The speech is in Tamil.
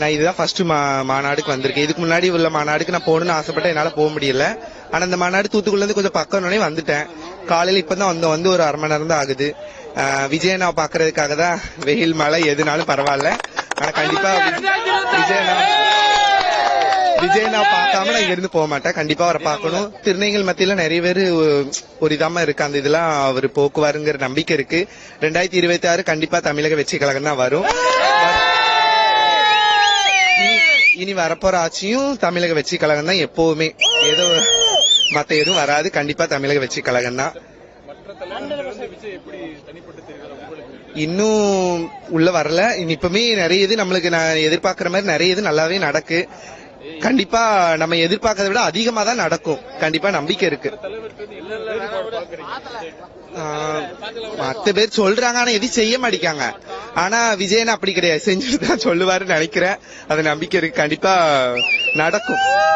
நான் இதுதான் ஃபர்ஸ்ட் மாநாடுக்கு வந்திருக்கேன். இதுக்கு முன்னாடி உள்ள மாநாடுக்கு நான் போகணும்னு ஆசைப்பட்டேன். என்னால போக முடியல. ஆனா இந்த மாநாடு தூத்துக்குள்ள இருந்து கொஞ்சம் பக்கம்னே வந்துட்டேன். காலையில இப்பதான் வந்தோம். வந்து ஒரு அரை மணி நேரம் தான் ஆகுது. விஜய நான் பாக்குறதுக்காக தான் வெயில் மழை எதுனாலும் பரவாயில்ல. ஆனா கண்டிப்பா விஜய் நான் பார்க்காம நான் இருந்து போக மாட்டேன். கண்டிப்பா அவரை பார்க்கணும். திருநெல்வேலி மத்தியில நிறைய பேர் ஒரு இதாம இருக்கு. அந்த இதெல்லாம் அவர் போக்குவாருங்கிற நம்பிக்கை இருக்கு. ரெண்டாயிரத்தி இருபத்தி ஆறு கண்டிப்பா தமிழக வெற்றி கழகம் தான் வரும். இனி- வரப்போற ஆட்சியும் தமிழக வெற்றி கழகம் தான் எப்பவுமே. ஏதோ மத்த எதுவும் வராது. கண்டிப்பா தமிழக வெற்றி கழகம் தான். இன்னும் உள்ள வரல. இனி இப்பவுமே நிறைய இது நம்மளுக்கு நான் எதிர்பார்க்கிற மாதிரி நிறைய இது நல்லாவே நடக்கு. கண்டிப்பா நம்ம எதிர்பார்க்கறத விட அதிகமா தான் நடக்கும். கண்டிப்பா நம்பிக்கை இருக்கு. மத்த பேர் சொல்றாங்க ஆனா எதுவும் செய்ய மாட்டேங்காங்க ஆனா விஜயன் அப்படி கிடையாது. செஞ்சுட்டு தான் சொல்லுவாருன்னு நினைக்கிறேன். அது நம்பிக்கை இருக்கு. கண்டிப்பா நடக்கும்.